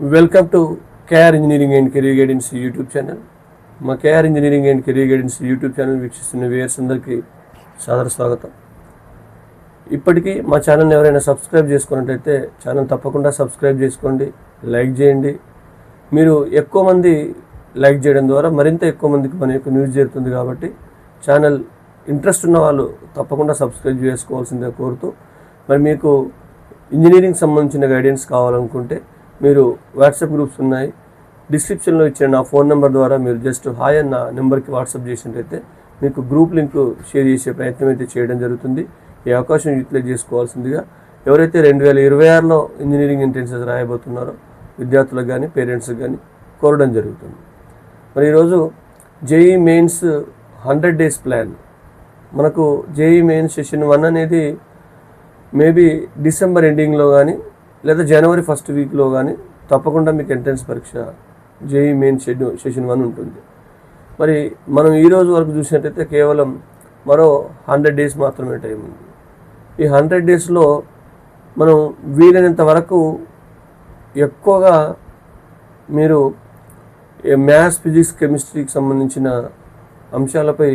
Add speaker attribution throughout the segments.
Speaker 1: Welcome to KR engineering and career guidance YouTube channel మా KR engineering and career guidance YouTube channel వీక్షిస్తున్న viewers అందరికీ సాదర స్వాగతం. ఇప్పటికీ మా ఛానల్ని ఎవరైనా సబ్స్క్రైబ్ చేసుకున్నట్టయితే ఛానల్ తప్పకుండా సబ్స్క్రైబ్ చేసుకోండి లైక్ చేయండి. మీరు ఎక్కువ మంది లైక్ చేయడం ద్వారా మరింత ఎక్కువ మందికి మన యొక్క న్యూస్ చేరుతుంది కాబట్టి ఛానల్ ఇంట్రెస్ట్ ఉన్న వాళ్ళు తప్పకుండా సబ్స్క్రైబ్ చేసుకోవాల్సిందే కోరుతూ మరి మీకు ఇంజనీరింగ్ సంబంధించిన గైడెన్స్ కావాలనుకుంటే మీరు వాట్సాప్ గ్రూప్స్ ఉన్నాయి. డిస్క్రిప్షన్లో ఇచ్చిన నా ఫోన్ నెంబర్ ద్వారా మీరు జస్ట్ హాయ్ అన్న నెంబర్కి వాట్సాప్ చేసినట్టయితే మీకు గ్రూప్ లింక్ షేర్ చేసే ప్రయత్నం అయితే చేయడం జరుగుతుంది. ఈ అవకాశం యూటిలైజ్ చేసుకోవాల్సిందిగా ఎవరైతే రెండు వేల ఇరవై ఆరులో ఇంజనీరింగ్ ఎంట్రెన్సెస్ రాయబోతున్నారో విద్యార్థులకు కానీ పేరెంట్స్కి కానీ కోరడం జరుగుతుంది. మరి ఈరోజు JE mains hundred days plan మనకు జేఈ మెయిన్స్ సెషన్ వన్ అనేది మేబీ డిసెంబర్ ఎండింగ్లో కానీ లేదా జనవరి ఫస్ట్ వీక్లో కానీ తప్పకుండా మీకు ఎంట్రన్స్ పరీక్ష JE main schedule session one ఉంటుంది. మరి మనం ఈరోజు వరకు చూసినట్టయితే కేవలం మరో హండ్రెడ్ డేస్ మాత్రమే టైం ఉంది. ఈ హండ్రెడ్ డేస్లో మనం వీలైనంత వరకు ఎక్కువగా మీరు మ్యాథ్స్ ఫిజిక్స్ కెమిస్ట్రీకి సంబంధించిన అంశాలపై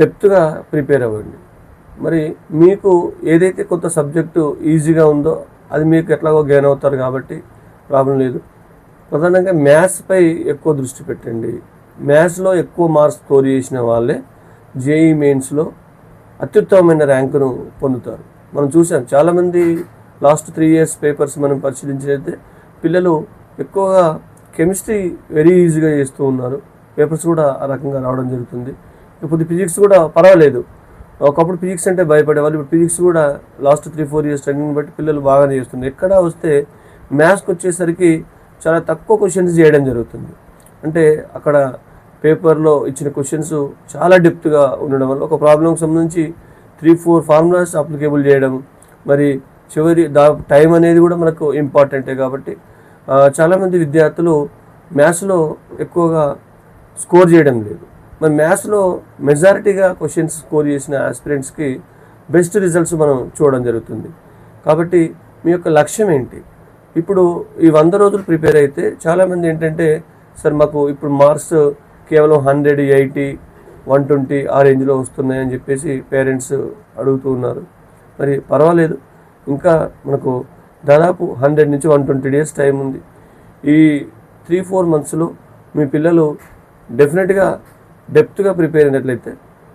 Speaker 1: డెప్త్గా ప్రిపేర్ అవ్వండి. మరి మీకు ఏదైతే కొత్త సబ్జెక్టు ఈజీగా ఉందో అది మీకు ఎట్లాగో గెయిన్ అవుతారు కాబట్టి ప్రాబ్లం లేదు. ప్రధానంగా మ్యాథ్స్పై ఎక్కువ దృష్టి పెట్టండి. మ్యాథ్స్లో ఎక్కువ మార్క్స్ స్కోర్ చేసిన వాళ్ళే జేఈ మెయిన్స్లో అత్యుత్తమమైన ర్యాంకును పొందుతారు. మనం చూసాం చాలామంది లాస్ట్ త్రీ ఇయర్స్ పేపర్స్ మనం పరిశీలించినైతే పిల్లలు ఎక్కువగా కెమిస్ట్రీ వెరీ ఈజీగా చేస్తూ ఉన్నారు. పేపర్స్ కూడా ఆ రకంగా రావడం జరుగుతుంది. ఇప్పుడు ఫిజిక్స్ కూడా పర్వాలేదు. ఒకప్పుడు ఫిజిక్స్ అంటే భయపడేవాళ్ళు. ఇప్పుడు ఫిజిక్స్ కూడా last three four years training బట్టి పిల్లలు బాగానే చేస్తున్నారు. ఎక్కడ వస్తే మ్యాథ్స్కి వచ్చేసరికి చాలా తక్కువ క్వశ్చన్స్ చేయడం జరుగుతుంది. అంటే అక్కడ పేపర్లో ఇచ్చిన క్వశ్చన్స్ చాలా డెప్త్గా ఉండడం వల్ల ఒక ప్రాబ్లంకి సంబంధించి త్రీ ఫోర్ ఫార్ములాస్ అప్లికేబుల్ చేయడం మరి చివరి దా టైం అనేది కూడా మనకు ఇంపార్టెంటే కాబట్టి చాలామంది విద్యార్థులు మ్యాథ్స్లో ఎక్కువగా స్కోర్ చేయడం లేదు. మరి మ్యాథ్స్లో మెజారిటీగా క్వశ్చన్స్ స్కోర్ చేసిన ఆస్పిరెంట్స్కి బెస్ట్ రిజల్ట్స్ మనం చూడడం జరుగుతుంది. కాబట్టి మీ యొక్క లక్ష్యం ఏంటి? ఇప్పుడు ఈ వంద రోజులు ప్రిపేర్ అయితే చాలామంది ఏంటంటే సార్ మాకు ఇప్పుడు మార్క్స్ కేవలం హండ్రెడ్ ఎయిటీ వన్ ట్వంటీ ఆ రేంజ్లో వస్తున్నాయని చెప్పేసి పేరెంట్స్ అడుగుతూ ఉన్నారు. మరి పర్వాలేదు. ఇంకా మనకు దాదాపు హండ్రెడ్ నుంచి వన్ ట్వంటీ డేస్ టైం ఉంది. ఈ త్రీ ఫోర్ మంత్స్లో మీ పిల్లలు డెఫినెట్గా డెప్త్గా ప్రిపేర్ అయినట్లయితే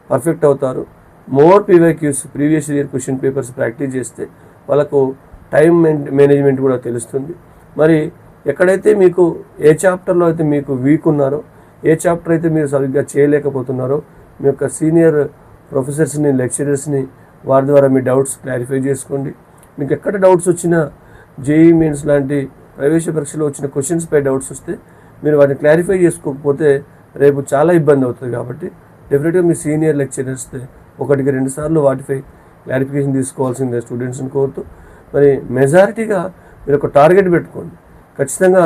Speaker 1: పర్ఫెక్ట్ అవుతారు. More PYQs previous year question papers practice చేస్తే వాళ్ళకు టైం మేనేజ్మెంట్ కూడా తెలుస్తుంది. మరి ఎక్కడైతే మీకు ఏ చాప్టర్లో అయితే మీకు వీక్ ఉన్నారో ఏ చాప్టర్ అయితే మీరు సరిగ్గా చేయలేకపోతున్నారో మీ యొక్క సీనియర్ ప్రొఫెసర్స్ని లెక్చరర్స్ని వారి ద్వారా మీ డౌట్స్ క్లారిఫై చేసుకోండి. మీకు ఎక్కడ డౌట్స్ వచ్చినా జేఈ మీన్స్ లాంటి ప్రవేశ పరీక్షలో వచ్చిన క్వశ్చన్స్ పై డౌట్స్ వస్తే మీరు వాటిని క్లారిఫై చేసుకోకపోతే రేపు చాలా ఇబ్బంది అవుతుంది కాబట్టి డెఫినెట్గా మీ సీనియర్ లెక్చరర్స్ ఒకటికి రెండు సార్లు వాటిపై క్లారిఫికేషన్ తీసుకోవాల్సిందే స్టూడెంట్స్ని కోరుతూ. మరి మెజారిటీగా మీరు ఒక టార్గెట్ పెట్టుకోండి. ఖచ్చితంగా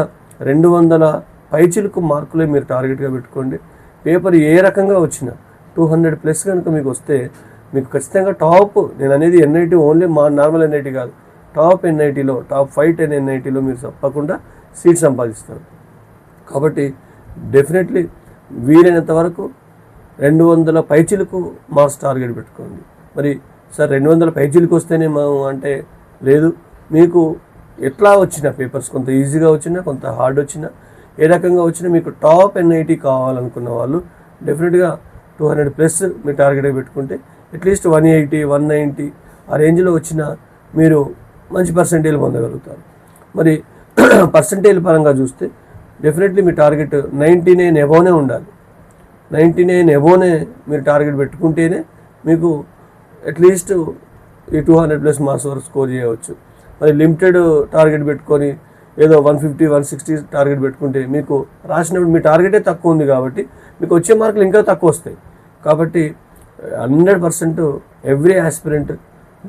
Speaker 1: రెండు వందల పైచిలకు మార్కులే మీరు టార్గెట్గా పెట్టుకోండి. పేపర్ ఏ రకంగా వచ్చినా టూ హండ్రెడ్ ప్లస్ కనుక మీకు వస్తే మీకు ఖచ్చితంగా టాప్ నేను అనేది ఎన్ఐటీ ఓన్లీ మా నార్మల్ ఎన్ఐటీ కాదు. టాప్ ఎన్ఐటీలో టాప్ ఫైవ్ టెన్ ఎన్ఐటీలో మీరు తప్పకుండా సీట్ సంపాదిస్తారు. కాబట్టి డెఫినెట్లీ వీలైనంత వరకు రెండు వందల పైచీలకు మార్క్స్ టార్గెట్ పెట్టుకోండి. మరి సార్ రెండు వందల పైచీలకు వస్తేనే మేము అంటే లేదు. మీకు ఎట్లా వచ్చిన పేపర్స్ కొంత ఈజీగా వచ్చినా కొంత హార్డ్ వచ్చినా ఏ రకంగా వచ్చినా మీకు టాప్ ఎన్ఐటి కావాలనుకున్న వాళ్ళు డెఫినెట్గా టూ హండ్రెడ్ ప్లస్ మీ టార్గెట్ పెట్టుకుంటే at least one eighty one ninety ఆ రేంజ్లో వచ్చిన మీరు మంచి పర్సంటేజ్ పొందగలుగుతారు. మరి పర్సంటేజ్ పరంగా చూస్తే డెఫినెట్లీ మీ టార్గెట్ నైంటీ నైన్ ఎబోనే ఉండాలి. నైంటీ నైన్ ఎబోనే మీరు టార్గెట్ పెట్టుకుంటేనే మీకు అట్లీస్ట్ ఈ టూ హండ్రెడ్ ప్లస్ మార్క్స్ వరకు స్కోర్ చేయవచ్చు. మరి లిమిటెడ్ టార్గెట్ పెట్టుకొని ఏదో one fifty one sixty target పెట్టుకుంటే మీకు రాసినప్పుడు మీ టార్గెటే తక్కువ ఉంది కాబట్టి మీకు వచ్చే మార్కులు ఇంకా తక్కువ వస్తాయి. కాబట్టి hundred percent every aspirant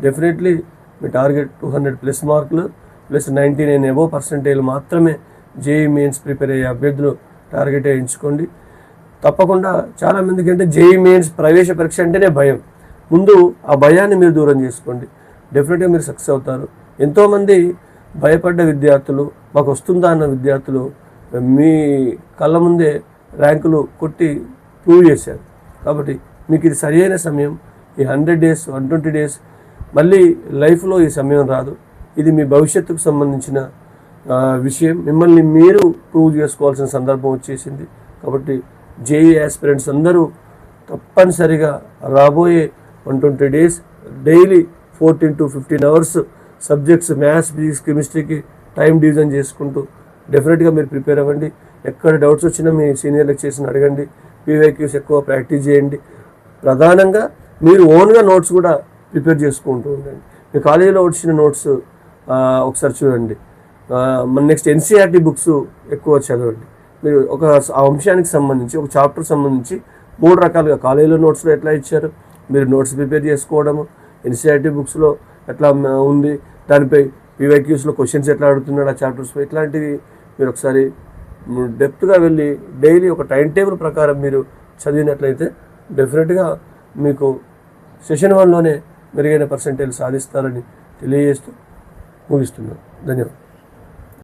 Speaker 1: definitely మీ టార్గెట్ టూ హండ్రెడ్ ప్లస్ మార్కులు plus ninety nine above percentage మాత్రమే జేఈ మెయిన్స్ ప్రిపేర్ అయ్యే అభ్యర్థులు టార్గెట్ ఎంచుకోండి. తప్పకుండా చాలామందికి అంటే జేఈ మెయిన్స్ ప్రవేశ పరీక్ష అంటేనే భయం. ముందు ఆ భయాన్ని మీరు దూరం చేసుకోండి. డెఫినెట్గా మీరు సక్సెస్ అవుతారు. ఎంతోమంది భయపడ్డ విద్యార్థులు మాకు వస్తుందా అన్న విద్యార్థులు మీ కళ్ళ ముందే ర్యాంకులు కొట్టి ప్రూవ్ చేశారు. కాబట్టి మీకు ఇది సరియైన సమయం. ఈ hundred days one twenty days మళ్ళీ లైఫ్లో ఈ సమయం రాదు. ఇది మీ భవిష్యత్తుకు సంబంధించిన విషయం. మిమ్మల్ని మీరు ప్రూవ్ చేసుకోవాల్సిన సందర్భం వచ్చేసింది. కాబట్టి జేఈ ఆస్పిరెంట్స్ అందరూ తప్పనిసరిగా రాబోయే one twenty days daily fourteen to fifteen hours subjects maths physics కెమిస్ట్రీకి time division చేసుకుంటూ డెఫినెట్గా మీరు ప్రిపేర్ అవ్వండి. ఎక్కడ డౌట్స్ వచ్చినా మీ సీనియర్ లెక్చర్స్ని అడగండి. పీవైక్యూస్ ఎక్కువ ప్రాక్టీస్ చేయండి. ప్రధానంగా మీరు ఓన్గా నోట్స్ కూడా ప్రిపేర్ చేసుకుంటూ ఉండండి. మీ కాలేజీలో వచ్చిన నోట్స్ ఒకసారి చూడండి. మన నెక్స్ట్ ఎన్సీఆర్టీ బుక్స్ ఎక్కువ చదవండి మీరు ఒక ఆ అంశానికి సంబంధించి ఒక చాప్టర్ సంబంధించి మూడు రకాలుగా కాలేజీలో నోట్స్లో ఎట్లా ఇచ్చారు? మీరు నోట్స్ ప్రిపేర్ చేసుకోవడము ఎన్సీఆర్టీ బుక్స్లో ఎట్లా ఉంది? దానిపై పీవైక్యూస్లో క్వశ్చన్స్ ఎట్లా అడుగుతున్నాడు ఆ చాప్టర్స్పై ఇట్లాంటివి మీరు ఒకసారి డెప్త్గా వెళ్ళి డైలీ ఒక టైం టేబుల్ ప్రకారం మీరు చదివినట్లయితే డెఫినెట్గా మీకు సెషన్ వన్లోనే మెరుగైన పర్సంటేజ్ సాధిస్తారని తెలియజేస్తూ ముగిస్తున్నాను. ధన్యవాదాలు.